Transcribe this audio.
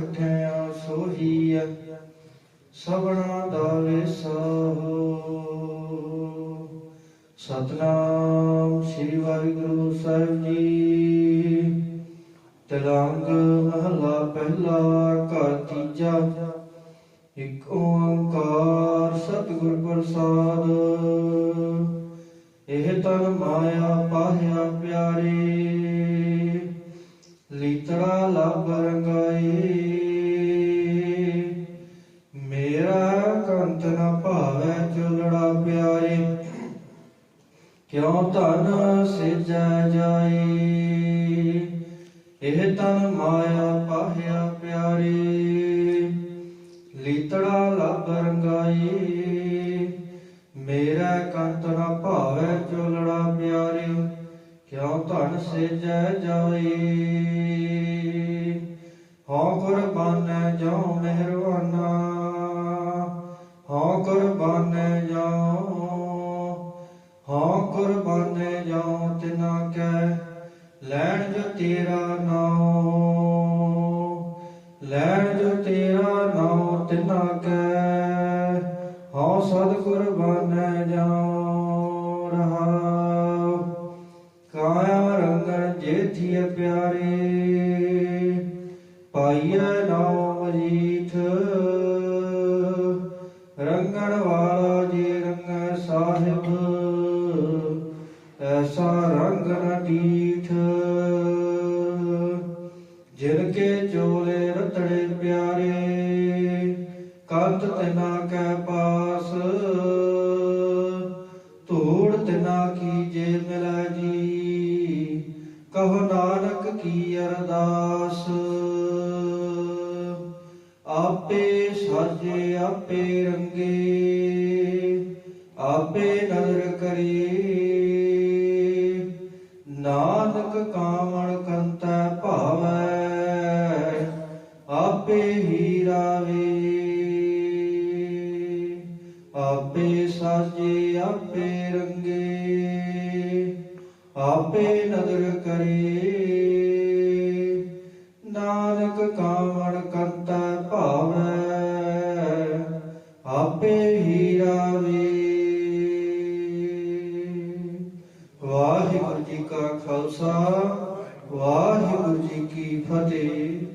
ਬੈਠਿਆ ਸੋਹੀਐ, ਸਭਨਾ ਦਾ ਵਿਸਾਹੋ ਸਤਨਾਮ ਸ੍ਰੀ ਵਾਹਿਗੁਰੂ ਸਾਹਿਬ ਜੀ। ਤਲੰਗ ਮਹਲਾ ਪਹਿਲਾ, ਘਰ ਤੀਜਾ। ਇਕ ਓੰਕਾਰ ਸਤਿਗੁਰ ਪ੍ਰਸਾਦ। ਇਹ ਤਨ ਮਾਇਆ ਪਾਹਿਆ ਪਿਆਰੇ। ਲੀਤੜਾ ਲੱਭ ਰੰਗਾਏ ਚੁਲੜਾ ਕਿਉ ਧਨ ਸਿਜੈ ਜਾਏ? ਇਹ ਤਨ ਮਾਇਆ ਪਾਹਿਆ ਪਿਆਰੇ, ਲੀਤੜਾ ਲਬ ਰੰਗਾਈ ਮੇਰਾ ਕੰਤ ਨ ਭਾਵੈ ਚੋਲੜਾ ਪਿਆਰੇ, ਕਿਉ ਧਨ ਸਿਜੈ ਜਾਏ? ਹਉ ਕੁਰਬਾਨੈ ਜੋ ਮਿਹਰਬਾਨਾ ਲੈਣ ਜੋ ਤੇਰਾ ਨਾਉ, ਲੈਣ ਜੋ ਤੇਰਾ ਨਾਉ ਤਿਨਾ ਕੈ, ਹਉ ਸਦ ਕੁਰਬਾਨੇ ਜਾਉ ਰਹਾਉ ਕਾਇਆ ਰੰਗਣ ਜੇਥੀਏ ਪਿਆਰੇ, ਪਾਈਐ ਨਾਉ ਮਜੀਠ। ਰੰਗਣ ਵਾਲਾ ਜੀ ਰੰਗ ਸਾਹਿਬ, ਐਸਾ ਰੰਗ ਨ ਡੀਠ ਚੋਲੇ ਰਤੜੇ ਪਿਆਰੇ ਕੰਤ ਤਿਨਾ ਕੈ ਪਾਸ। ਧੂੜ ਤਿਨਾ ਕੀ ਜੇ ਮਿਲੈ ਜੀ, ਕਹੋ ਨਾਨਕ ਕੀ ਅਰਦਾਸ। ਆਪੇ ਸਾਜੇ, ਆਪੇ ਰੰਗੇ, ਆਪੇ ਨਦਰ ਕਰੀ। ਨਾਨਕ ਕਾਮਣ ਆਪੇ ਸਾਜੇ, ਆਪੇ ਰੰਗੇ, ਆਪੇ ਨਦਰ ਕਰੇ। ਨਾਨਕ ਕਾਮਣ ਕਰਤਾ ਭਾਵੈ, ਆਪੇ ਹੀ ਰਾਵੇ। ਵਾਹਿਗੁਰੂ ਜੀ ਕਾ ਖਾਲਸਾ, ਵਾਹਿਗੁਰੂ ਜੀ ਕੀ ਫਤਿਹ।